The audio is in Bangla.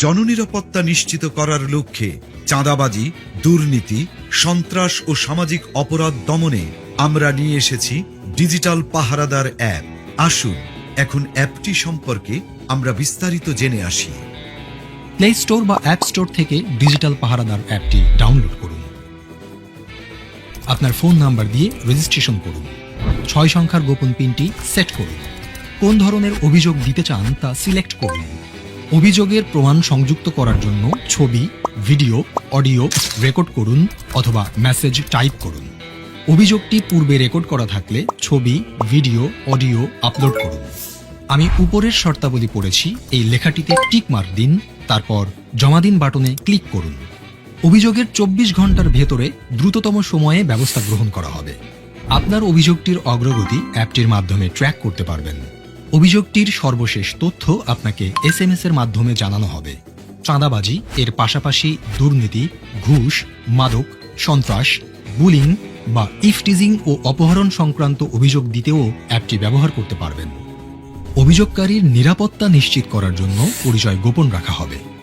জননিরাপত্তা নিশ্চিত করার লক্ষ্যে চাঁদাবাজি, দুর্নীতি, সন্ত্রাস ও সামাজিক অপরাধ দমনে আমরা নিয়ে এসেছি ডিজিটাল পাহারাদার অ্যাপ। আসুন, এখন অ্যাপটি সম্পর্কে আমরা বিস্তারিত জেনে আসি। প্লে স্টোর বা অ্যাপ স্টোর থেকে ডিজিটাল পাহারাদার অ্যাপটি ডাউনলোড করুন। আপনার ফোন নাম্বার দিয়ে রেজিস্ট্রেশন করুন। ছয় সংখ্যার গোপন পিনটি সেট করুন। কোন ধরনের অভিযোগ দিতে চান তা সিলেক্ট করুন। অভিযোগের প্রমাণ সংযুক্ত করার জন্য ছবি, ভিডিও, অডিও রেকর্ড করুন অথবা মেসেজ টাইপ করুন। অভিযোগটি পূর্বে রেকর্ড করা থাকলে ছবি, ভিডিও, অডিও আপলোড করুন। আমি উপরের শর্তাবলী পড়েছি, এই লেখাটিতে টিক মার্ক দিন, তারপর জমা দিন বাটনে ক্লিক করুন। অভিযোগের চব্বিশ ঘণ্টার ভেতরে দ্রুততম সময়ে ব্যবস্থা গ্রহণ করা হবে। আপনার অভিযোগটির অগ্রগতি অ্যাপটির মাধ্যমে ট্র্যাক করতে পারবেন। অভিযোগটির সর্বশেষ তথ্য আপনাকে এস এম এর মাধ্যমে জানানো হবে। চাঁদাবাজি, এর পাশাপাশি দুর্নীতি, ঘুষ, মাদক, সন্ত্রাস, বুলিং বা ইফটিজিং ও অপহরণ সংক্রান্ত অভিযোগ দিতেও অ্যাপটি ব্যবহার করতে পারবেন। অভিযোগকারীর নিরাপত্তা নিশ্চিত করার জন্য পরিচয় গোপন রাখা হবে।